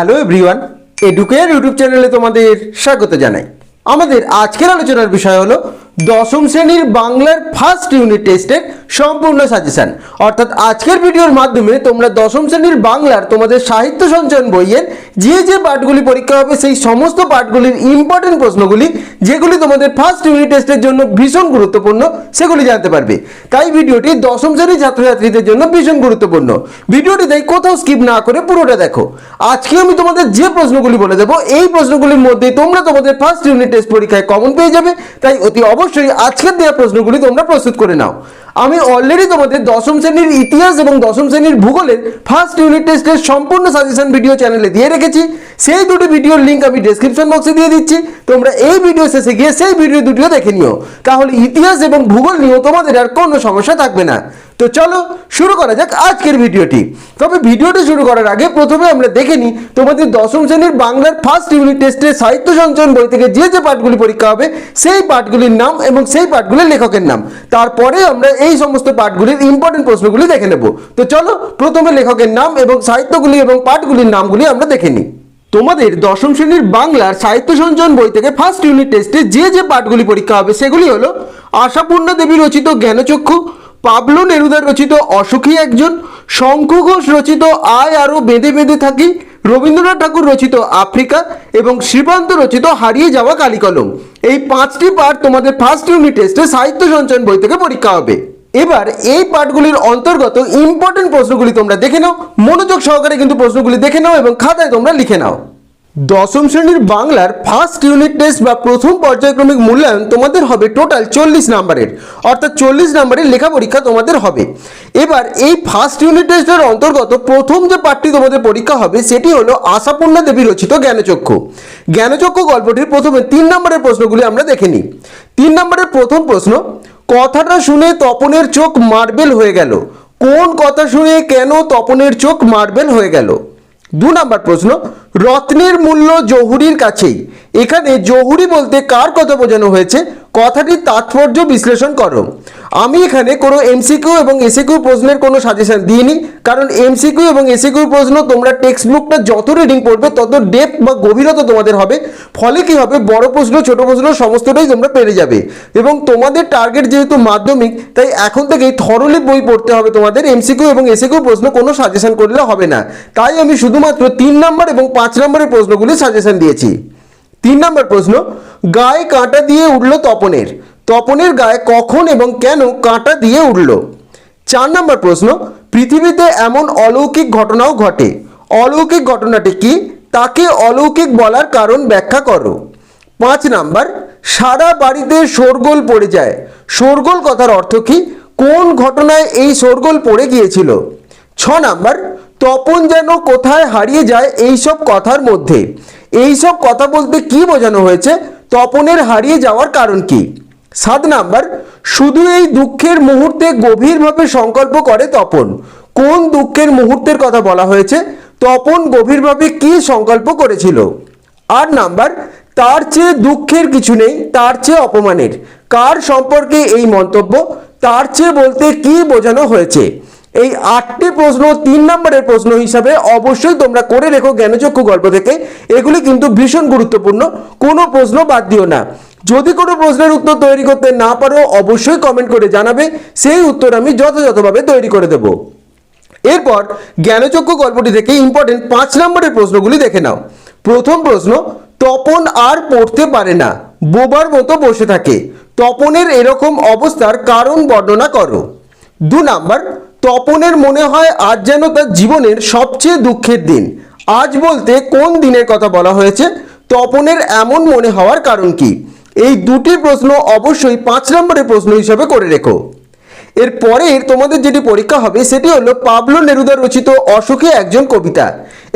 Hello everyone educare YouTube চ্যানেলে তোমাদের স্বাগত জানাই। আমাদের আজকের আলোচনার বিষয় হলো দশম শ্রেণির বাংলার ফার্স্ট ইউনিট টেস্টের সম্পূর্ণ সাজেশন অর্থাৎ আজকের ভিডিওর মাধ্যমে তোমরা দশম শ্রেণির বাংলার তোমাদের সাহিত্য সঞ্চয়ন বইয়ের যে যে পাঠগুলি পরীক্ষা হবে, সেই সমস্ত পাঠগুলির ইম্পর্টেন্ট প্রশ্নগুলি, যেগুলি তোমাদের ফার্স্ট ইউনিট টেস্টের জন্য ভীষণ গুরুত্বপূর্ণ, সেগুলি জানতে পারবে। তাই ভিডিওটি দশম শ্রেণির ছাত্রছাত্রীদের জন্য ভীষণ গুরুত্বপূর্ণ। ভিডিওটি তাই কোথাও স্কিপ না করে পুরোটা দেখো। আজকে আমি তোমাদের যে প্রশ্নগুলি বলে দেবো, এই প্রশ্নগুলির মধ্যে তোমরা তোমাদের ফার্স্ট ইউনিট টেস্ট পরীক্ষায় কমন পেয়ে যাবে। তাই অতি অবশ্যই আজকের দেওয়া প্রশ্নগুলি তোমরা প্রস্তুত করে নাও। আমি অলরেডি তোমাদের দশম শ্রেণির ইতিহাস এবং দশম শ্রেণির ভূগোলের ফার্স্ট ইউনিট টেস্টের সম্পূর্ণ সাজেশন ভিডিও চ্যানেলে দিয়ে রেখেছি। সেই দুটি ভিডিওর লিঙ্ক আমি ডিসক্রিপশন বক্সে দিয়ে দিচ্ছি। তোমরা এই ভিডিও শেষে গিয়ে সেই ভিডিও দুটিও দেখে নিও। তাহলে ইতিহাস এবং ভূগোল নিয়েও তোমাদের আর কোনো সমস্যা থাকবে না। তো চলো শুরু করা যাক আজকের ভিডিওটি। তবে ভিডিওটি শুরু করার আগে প্রথমে আমরা দেখে নিই তোমাদের দশম শ্রেণির বাংলার ফার্স্ট ইউনিট টেস্টের সাহিত্য সঞ্চয়ন বই থেকে যে যে পাঠগুলি পরীক্ষা হবে, সেই পাঠগুলির নাম এবং সেই পাঠগুলির লেখকের নাম। তারপরে আমরা এই সমস্ত পাঠগুলির ইম্পর্টেন্ট প্রশ্নগুলি দেখে নেব। তো চলো প্রথমে লেখকের নাম এবং সাহিত্যগুলি এবং পাঠগুলির নামগুলি আমরা দেখে নিই। তোমাদের দশম শ্রেণির বাংলার সাহিত্য সঞ্চয়ন বই থেকে ফার্স্ট ইউনিট টেস্টে যে যে পাঠগুলি পরীক্ষা হবে, সেগুলি হলো আশাপূর্ণা দেবী রচিত জ্ঞানচক্ষু পাবলো নেরুদার রচিত অসুখী একজন শঙ্খ ঘোষ রচিত আয় আরও বেঁধে বেঁধে থাকি, রবীন্দ্রনাথ ঠাকুর রচিত আফ্রিকা এবং শ্রীকান্ত রচিত হারিয়ে যাওয়া কালিকলম। এই পাঁচটি পাঠ তোমাদের ফার্স্ট ইউনিট টেস্টে সাহিত্য সঞ্চয়ন বই থেকে পরীক্ষা হবে। এবার এই পাঠগুলির অন্তর্গত ইম্পর্টেন্ট প্রশ্নগুলি তোমরা দেখে নাও, মনোযোগ সহকারে কিন্তু প্রশ্নগুলি দেখে নাও এবং খাতায় তোমরা লিখে নাও। দশম শ্রেণির বাংলার ফার্স্ট ইউনিট টেস্ট বা প্রথম পর্যায়ক্রমিক মূল্যায়ন তোমাদের হবে টোটাল চল্লিশ নাম্বারের অর্থাৎ চল্লিশ নাম্বারের লেখা পরীক্ষা তোমাদের হবে। এবার এই ফার্স্ট ইউনিট টেস্টের অন্তর্গত প্রথম যে পাঠটি তোমাদের পরীক্ষা হবে, সেটি হলো আশাপূর্ণা দেবী রচিত জ্ঞানচক্ষু। জ্ঞানচক্ষু গল্পটির প্রথমে তিন নম্বরের প্রশ্নগুলি আমরা দেখে নিই। তিন নম্বরের প্রথম প্রশ্ন, কথাটা শুনে তপনের চোখ মার্বেল হয়ে গেল। কোন কথা শুনে কেন তপনের চোখ মার্বেল হয়ে গেল? দু নম্বর প্রশ্ন রত্নের মূল্য জহুরির কাছেই। এখানে জহুরি বলতে কার কথা বোঝানো হয়েছে? কথাটির তাৎপর্য বিশ্লেষণ করো। আমি এখানে কোনো এমসিকিউ এবং এসিকিউ প্রশ্নের কোনো সাজেশন দিইনি, কারণ এমসিকিউ এবং এসিকিউ প্রশ্ন তোমরা টেক্সট বুকটা যত রিডিং পড়বে, তত ডেপথ বা গভীরতা তোমাদের হবে। ফলে কি হবে? বড় প্রশ্ন, ছোট প্রশ্ন, সমস্তটাই তোমরা পেরে যাবে। এবং তোমাদের টার্গেট যেহেতু মাধ্যমিক, তাই এখন থেকেই থরলি বই পড়তে হবে তোমাদের এমসিকিউ এবং এসিকিউ প্রশ্ন, কোনো সাজেশন করলে হবে না। তাই আমি শুধুমাত্র তিন নম্বর এবং পাঁচ নম্বরের প্রশ্নগুলি সাজেশন দিয়েছি। তিন নম্বর প্রশ্ন, গায়ে কাঁটা দিয়ে উঠল তপনের। তপনের গায়ে কখন এবং কেন কাঁটা দিয়ে উঠল? চার নম্বর প্রশ্ন, পৃথিবীতে এমন অলৌকিক ঘটনাও ঘটে। অলৌকিক ঘটনাটি কি? তাকে অলৌকিক বলার কারণ ব্যাখ্যা করো। পাঁচ নাম্বার, সারা বাড়িতে শোরগোল পড়ে যায়। শোরগোল কথার অর্থ কি? কোন ঘটনায় এই শোরগোল পড়ে গিয়েছিল? ছ নাম্বার, তপন যেন কোথায় হারিয়ে যায় এইসব কথার মধ্যে। এইসব কথা বলতে কি বোঝানো হয়েছে? তপনের হারিয়ে যাওয়ার কারণ কি? সাত নাম্বার, শুধু এই দুঃখের মুহূর্তে গভীরভাবে সংকল্প করে তপন। কোন দুঃখের মুহূর্তের কথা বলা হয়েছে? তপন গভীরভাবে কি সংকল্প করেছিল? আট নাম্বার, তার চেয়ে দুঃখের কিছু নেই, তার চেয়ে অপমানের। কার সম্পর্কে এই মন্তব্য? তার চেয়ে বলতে কি বোঝানো হয়েছে? এই আটটি প্রশ্ন, তিন নম্বরের প্রশ্ন হিসাবে অবশ্যই তোমরা করে রেখো জ্ঞানচক্ষু গল্প থেকে। এগুলি কিন্তু ভীষণ গুরুত্বপূর্ণ, কোনো প্রশ্ন বাদ দিও না। যদি কোনো প্রশ্নের উত্তর তৈরি করতে না পারো, অবশ্যই কমেন্ট করে জানাবে, সেই উত্তর আমি যথাযথভাবে তৈরি করে দেবো। এরপর জ্ঞানচক্ষু গল্পটি থেকে ইম্পর্টেন্ট পাঁচ নম্বরের প্রশ্নগুলি দেখে নাও। প্রথম প্রশ্ন, তপন আর পড়তে পারে না, বোবার মতো বসে থাকে। তপনের এরকম অবস্থার কারণ বর্ণনা করো। দু নাম্বার তপনের মনে হয় আজ যেন তার জীবনের সবচেয়ে দুঃখের দিন। আজ বলতে কোন দিনের কথা বলা হয়েছে? তপনের এমন মনে হওয়ার কারণ কি? এই দুটি প্রশ্ন অবশ্যই পাঁচ নম্বরের প্রশ্ন হিসাবে করে রেখো। এর পরের তোমাদের যেটি পরীক্ষা হবে, সেটি হলো পাবলো নেরুদা রচিত অসুখী একজন কবিতা।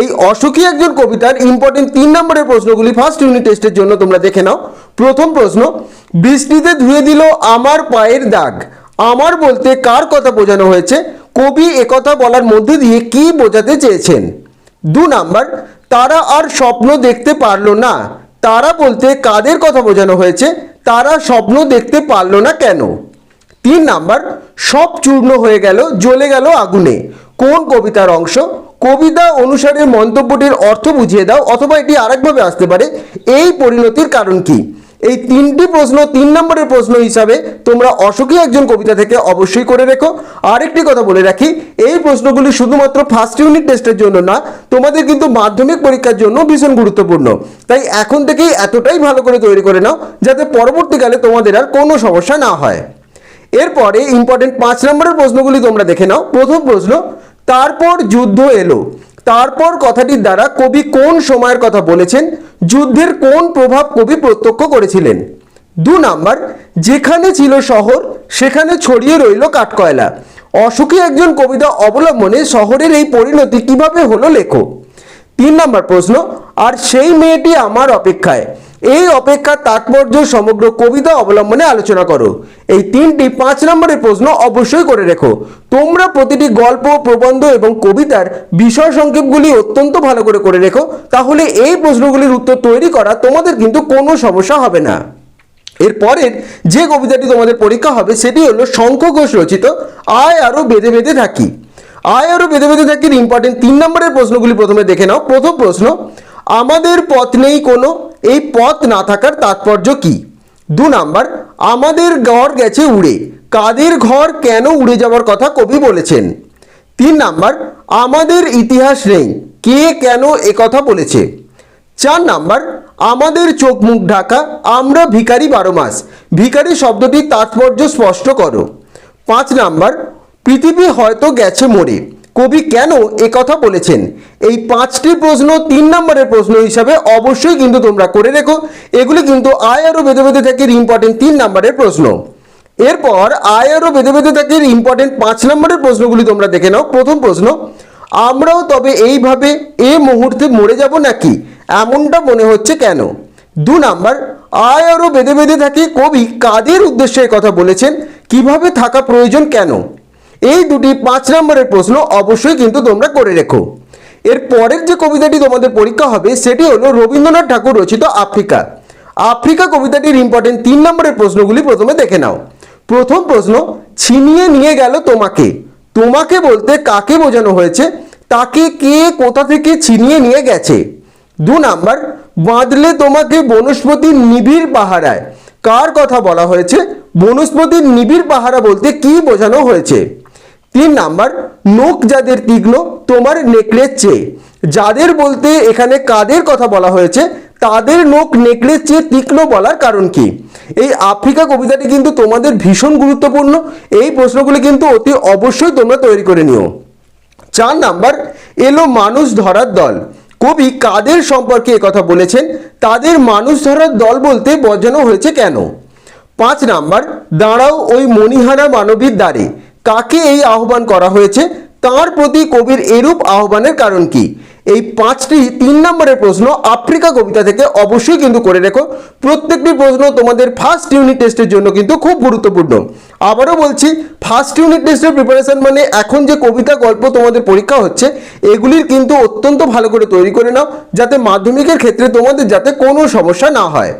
এই অসুখী একজন কবিতার ইম্পর্টেন্ট তিন নম্বরের প্রশ্নগুলি ফার্স্ট ইউনিট টেস্টের জন্য তোমরা দেখে নাও। প্রথম প্রশ্ন, বৃষ্টিতে ধুয়ে দিল আমার পায়ের দাগ। আমার বলতে কার কথা বোঝানো হয়েছে? কবি একথা বলার মধ্যে দিয়ে কি বোঝাতে চেয়েছেন? দু নাম্বার, তারা আর স্বপ্ন দেখতে পারল না। তারা বলতে কাদের কথা বোঝানো হয়েছে? তারা স্বপ্ন দেখতে পারল না কেন? তিন নাম্বার, সব চূর্ণ হয়ে গেল, জ্বলে গেল আগুনে। কোন কবিতার অংশ? কবিতা অনুসারে মন্তব্যটির অর্থ বুঝিয়ে দাও, অথবা এটি আরেকভাবে আসতে পারে। এই পরিণতির কারণ কি? এই তিনটি প্রশ্ন, তিন নম্বরের প্রশ্ন হিসাবে তোমরা অশোকী একজন কবিতা থেকে অবশ্যই করে রেখো। আরেকটি কথা বলে রাখি, এই প্রশ্নগুলি শুধুমাত্র ফার্স্ট ইউনিট টেস্টের জন্য না, তোমাদের কিন্তু মাধ্যমিক পরীক্ষার জন্য ভীষণ গুরুত্বপূর্ণ। তাই এখন থেকেই এতটাই ভালো করে তৈরি করে নাও, যাতে পরবর্তীকালে তোমাদের আর কোনো সমস্যা না হয়। এরপরে ইম্পর্টেন্ট পাঁচ নম্বরের প্রশ্নগুলি তোমরা দেখে নাও। প্রথম প্রশ্ন, তারপর যুদ্ধ এলো। তারপর কথাটির দ্বারা কবি কোন সময়ের কথা বলেছেন? যুদ্ধের কোন প্রভাব কবি প্রত্যক্ষ করেছিলেন? দু নাম্বার, যেখানে ছিল শহর, সেখানে ছড়িয়ে রইল কাঠকয়লা। অসুখী একজন কবিতা অবলম্বনে শহরের এই পরিণতি কীভাবে হলো লেখো তিন নম্বর প্রশ্ন, আর সেই মেয়েটি আমার অপেক্ষায়। এই অপেক্ষার তাৎপর্য সমগ্র কবিতা অবলম্বনে আলোচনা করো। এই তিনটি পাঁচ নম্বরের প্রশ্ন অবশ্যই করে রেখো। তোমরা প্রতিটি গল্প, প্রবন্ধ এবং কবিতার বিষয় সংক্ষেপগুলি অত্যন্ত ভালো করে করে রেখো, তাহলে এই প্রশ্নগুলির উত্তর তৈরি করা তোমাদের কিন্তু কোনো সমস্যা হবে না। এরপরের যে কবিতাটি তোমাদের পরীক্ষা হবে, সেটি হলো শঙ্খ ঘোষ রচিত, আয় আরও বেঁধে বেঁধে থাকি। আয় আরও বেঁধে বেঁধে থাকির ইম্পর্টেন্ট তিন নম্বরের প্রশ্নগুলি প্রথমে দেখে নাও। প্রথম প্রশ্ন আমাদের পথ নেই কোনো, এই পথ না থাকার তাৎপর্য কি? দু নাম্বার, আমাদের ঘর গেছে উড়ে। কাদের ঘর কেন উড়ে যাওয়ার কথা কবি বলেছেন। তিন নাম্বার, আমাদের ইতিহাস নেই, কে কেন কথা বলেছে? চার নাম্বার, আমাদের চোখ মুখ ঢাকা, আমরা ভিখারি বারো মাস। ভিখারি শব্দটির তাৎপর্য স্পষ্ট করো। পাঁচ নাম্বার, পৃথিবী হয়তো গেছে মরে। কবি কেন কথা বলেছেন? এই পাঁচটি প্রশ্ন তিন নম্বরের প্রশ্ন হিসাবে অবশ্যই কিন্তু তোমরা করে রেখো। এগুলি কিন্তু আয় আরও বেঁধে বেঁধে থাকে ইম্পর্টেন্ট তিন নম্বরের প্রশ্ন। এরপর আয় আরও বেঁধে বেঁধে থাকে ইম্পর্টেন্ট পাঁচ নম্বরের প্রশ্নগুলি তোমরা দেখে নাও। প্রথম প্রশ্ন, আমরাও তবে এইভাবে এ মুহূর্তে মরে যাব নাকি? এমনটা মনে হচ্ছে কেন? দু নাম্বার, আয় আরও বেঁধে বেঁধে থাকে কবি কাদের উদ্দেশ্যে কথা বলেছেন? কীভাবে থাকা প্রয়োজন কেন? এই দুটি পাঁচ নম্বরের প্রশ্ন অবশ্যই কিন্তু তোমরা করে রেখো। এর পরের যে কবিতাটি তোমাদের পরীক্ষা হবে, সেটি হলো রবীন্দ্রনাথ ঠাকুর রচিত আফ্রিকা। আফ্রিকা কবিতাটির ইম্পর্টেন্ট তিন নম্বরের প্রশ্নগুলি প্রথমে দেখে নাও। প্রথম প্রশ্ন, ছিনিয়ে নিয়ে গেল তোমাকে। তোমাকে বলতে কাকে বোঝানো হয়েছে? তাকে কে কোথা থেকে ছিনিয়ে নিয়ে গেছে? দু নাম্বার, বাঁধলে তোমাকে বনস্পতির নিবিড় পাহারায়। কার কথা বলা হয়েছে? বনস্পতির নিবিড় পাহারা বলতে কি বোঝানো হয়েছে? তিন নাম্বার নোক যাদের তীক্ষ্ণ তোমার নেকলেস চেয়ে। যাদের বলতে এখানে কাদের কথা বলা হয়েছে, তাদের নোক নেকলেস চেয়ে তীক্ষ্ণ বলার কারণ কি? এই আফ্রিকা কবিতাটি কিন্তু তোমাদের ভীষণ গুরুত্বপূর্ণ। এই প্রশ্নগুলি কিন্তু অতি অবশ্যই তোমরা তৈরি করে নিও। চার নাম্বার, এলো মানুষ ধরার দল। কবি কাদের সম্পর্কে কথা বলেছেন? তাদের মানুষ ধরার দল বলতে বোঝানো হয়েছে কেন? পাঁচ নাম্বার, দাঁড়াও ওই মণিহারা মানবীর দ্বারে। কাকে এই আহ্বান করা হয়েছে? তার প্রতি কবির এরূপ আহ্বানের কারণ কি? এই পাঁচটি তিন নম্বরের প্রশ্ন আফ্রিকা কবিতা থেকে অবশ্যই কিন্তু করে রেখো। প্রত্যেকটি প্রশ্ন তোমাদের ফার্স্ট ইউনিট টেস্টের জন্য কিন্তু খুব গুরুত্বপূর্ণ। আবারও বলছি ফার্স্ট ইউনিট টেস্টের প্রিপারেশন মানে এখন যে কবিতা গল্প তোমাদের পরীক্ষা হচ্ছে, এগুলির কিন্তু অত্যন্ত ভালো করে তৈরি করে নাও, যাতে মাধ্যমিকের ক্ষেত্রে তোমাদের যাতে কোনো সমস্যা না হয়।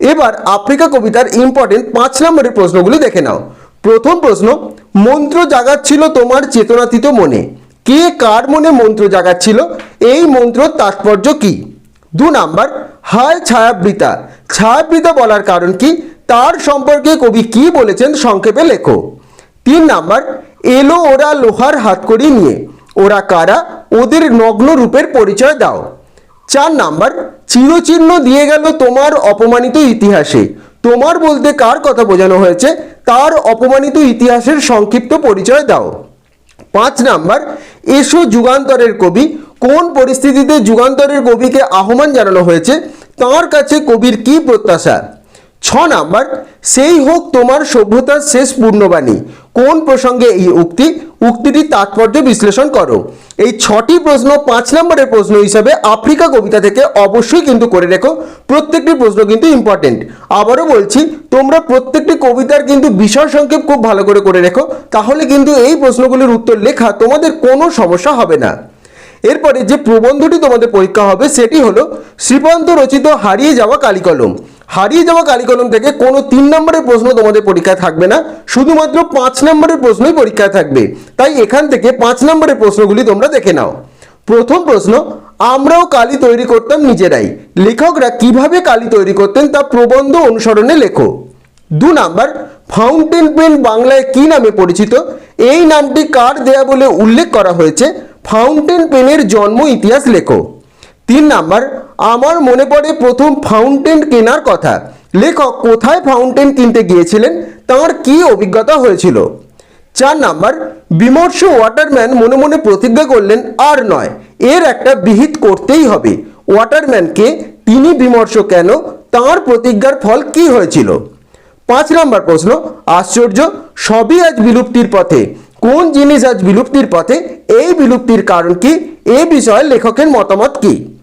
এবার আফ্রিকা কবিতার ইম্পর্টেন্ট পাঁচ নম্বরের প্রশ্নগুলি দেখে নাও। প্রথম প্রশ্ন মন্ত্র জাগাচ্ছিল তোমার চেতনাতীত মনে। কে কার মনে মন্ত্র জাগাচ্ছিল? এই মন্ত্রর তাৎপর্য কি? দু নাম্বার, হায় ছায়াবৃতা। ছায়াবৃতা বলার কারণ কি? তার সম্পর্কে কবি কি বলেছেন সংক্ষেপে লেখো। তিন নাম্বার, এলো ওরা লোহার হাতকড়ি নিয়ে। ওরা কারা? ওদের নগ্ন রূপের পরিচয় দাও। চার নাম্বার, চিরচিহ্ন দিয়ে গেল তোমার অপমানিত ইতিহাসে। তোমার বলতে কার কথা বোঝানো হয়েছে? তার অপমানিত ইতিহাসের সংক্ষিপ্ত পরিচয় দাও। পাঁচ নাম্বার, এসো যুগান্তরের কবি। কোন পরিস্থিতিতে যুগান্তরের কবিকে আহ্বান জানানো হয়েছে? তার কাছে কবির কি প্রত্যাশা? ছ নাম্বার, সেই হোক তোমার সভ্যতার শেষ পূর্ণবাণী। কোন প্রসঙ্গে এই উক্তি? উক্তিটির তাৎপর্য বিশ্লেষণ করো। এই ছটি প্রশ্ন পাঁচ নম্বরের প্রশ্ন হিসাবে আফ্রিকা কবিতা থেকে অবশ্যই কিন্তু করে রেখো। প্রত্যেকটি প্রশ্ন কিন্তু ইম্পর্টেন্ট আবারও বলছি, তোমরা প্রত্যেকটি কবিতার কিন্তু বিষয় সংক্ষেপ খুব ভালো করে করে রেখো। তাহলে কিন্তু এই প্রশ্নগুলির উত্তর লেখা তোমাদের কোনো সমস্যা হবে না। এরপরে যে প্রবন্ধটি তোমাদের পরীক্ষা হবে, সেটি হলো শ্রীপন্ত রচিত হারিয়ে যাওয়া কালিকলম। হারিয়ে যাওয়া কালিকলম থেকে কোনো তিন নম্বরের প্রশ্ন তোমাদের পরীক্ষায় থাকবে না, শুধুমাত্র পাঁচ নম্বরের প্রশ্নই পরীক্ষায় থাকবে। তাই এখান থেকে পাঁচ নম্বরের প্রশ্নগুলি তোমরা দেখে নাও। প্রথম প্রশ্ন, আমরাও কালি তৈরি করতাম নিজেরাই। লেখকরা কীভাবে কালি তৈরি করতেন তা প্রবন্ধ অনুসরণে লেখো। দু নাম্বার ফাউন্টেন পেন বাংলায় কি নামে পরিচিত? এই নামটি কার দেয়া বলে উল্লেখ করা হয়েছে? ফাউন্টেন পেনের জন্ম ইতিহাস লেখো। তিন নাম্বার আমার মনে পড়ে প্রথম ফাউন্টেন কেনার কথা। লেখক কোথায় ফাউন্টেন কিনতে গিয়েছিলেন? তার কি অভিজ্ঞতা হয়েছিল? চার নাম্বার, বিমর্ষ ওয়াটারম্যান মনে মনে প্রতিজ্ঞা করলেন, আর নয়, এর একটা বিহিত করতেই হবে। ওয়াটারম্যানকে তিনি বিমর্ষ কেন? তার প্রতিজ্ঞার ফল কি হয়েছিল? পাঁচ নাম্বার প্রশ্ন, আশ্চর্য, সবই আজ বিলুপ্তির পথে। কোন জিনিস আজ বিলুপ্তির পথে? এই বিলুপ্তির কারণ কি? এ বিষয়ে লেখকের মতামত কি?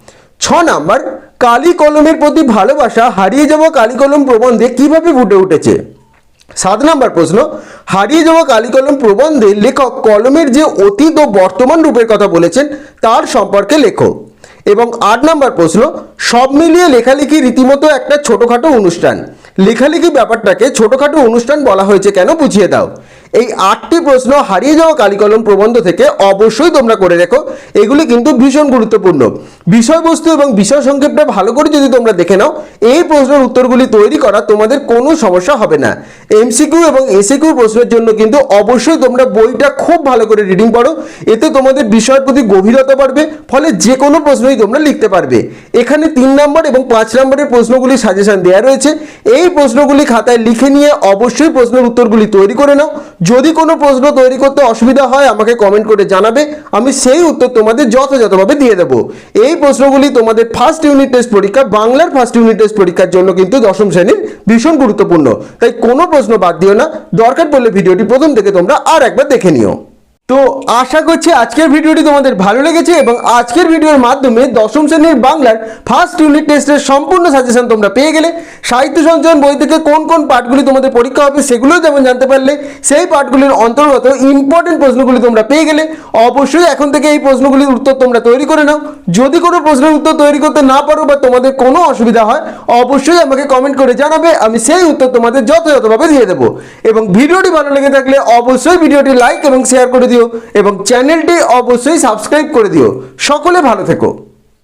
ছ নাম্বার কালি কলমের প্রতি ভালোবাসা, হারিয়ে যাওয়া কালি কলম প্রবন্ধে কীভাবে ফুটে উঠেছে? সাত নাম্বার প্রশ্ন, হারিয়ে যাওয়া কালিকলম প্রবন্ধে লেখক কলমের যে অতীত ও বর্তমান রূপের কথা বলেছেন, তার সম্পর্কে লেখো। এবং আট নাম্বার প্রশ্ন, সব মিলিয়ে লেখালেখি রীতিমতো একটা ছোটোখাটো অনুষ্ঠান। লেখালেখি ব্যাপারটাকে ছোটোখাটো অনুষ্ঠান বলা হয়েছে কেন বুঝিয়ে দাও। এই আটটি প্রশ্ন হারিয়ে যাওয়া কালিকলম প্রবন্ধ থেকে অবশ্যই তোমরা করে রেখো। এগুলি কিন্তু ভীষণ গুরুত্বপূর্ণ। বিষয়বস্তু এবং বিষয় সংক্ষেপটা ভালো করে যদি তোমরা দেখে নাও, এই প্রশ্নের উত্তরগুলি তৈরি করা তোমাদের কোনো সমস্যা হবে না। এমসিকিউ এবং এসিকিউ প্রশ্নের জন্য কিন্তু অবশ্যই তোমরা বইটা খুব ভালো করে রিডিং পড়ো। এতে তোমাদের বিষয়ের প্রতি গভীরতা বাড়বে, ফলে যে কোনো প্রশ্নই তোমরা লিখতে পারবে। এখানে তিন নম্বর এবং পাঁচ নম্বরের প্রশ্নগুলি সাজেশন দেওয়া রয়েছে। এই প্রশ্নগুলি খাতায় লিখে নিয়ে অবশ্যই প্রশ্নের উত্তরগুলি তৈরি করে নাও। যদি কোনো প্রশ্ন তৈরি করতে অসুবিধা হয়, আমাকে কমেন্ট করে জানাবে। আমি সেই উত্তর তোমাদের যথাযথভাবে দিয়ে দেবো। এই প্রশ্নগুলি তোমাদের ফার্স্ট ইউনিট টেস্ট পরীক্ষা, বাংলার ফার্স্ট ইউনিট টেস্ট পরীক্ষার জন্য কিন্তু দশম শ্রেণির ভীষণ গুরুত্বপূর্ণ। তাই কোনো প্রশ্ন বাদ দিও না। দরকার পড়লে ভিডিওটি প্রথম থেকে তোমরা আর একবার দেখে নিও। তো আশা করছি আজকের ভিডিওটি তোমাদের ভালো লেগেছে এবং আজকের ভিডিওর মাধ্যমে দশম শ্রেণির বাংলার ফার্স্ট ইউনিট টেস্টের সম্পূর্ণ সাজেশন তোমরা পেয়ে গেলে। সাহিত্য সঞ্চয়ন বই থেকে কোন কোন পাঠগুলি তোমাদের পরীক্ষা হবে সেগুলোও যেমন জানতে পারলে, সেই পাঠগুলির অন্তর্গত ইম্পর্টেন্ট প্রশ্নগুলি তোমরা পেয়ে গেলে। অবশ্যই এখন থেকে এই প্রশ্নগুলির উত্তর তোমরা তৈরি করে নাও। যদি কোনো প্রশ্নের উত্তর তৈরি করতে না পারো বা তোমাদের কোনো অসুবিধা হয়, অবশ্যই আমাকে কমেন্ট করে জানাবে, আমি সেই উত্তর তোমাদের যথাযথভাবে দিয়ে দেবো। এবং ভিডিওটি ভালো লেগে থাকলে অবশ্যই ভিডিওটি লাইক এবং শেয়ার করে দিও এবং চ্যানেলটি অবশ্যই সাবস্ক্রাইব করে দিও। সকলে ভালো থেকো।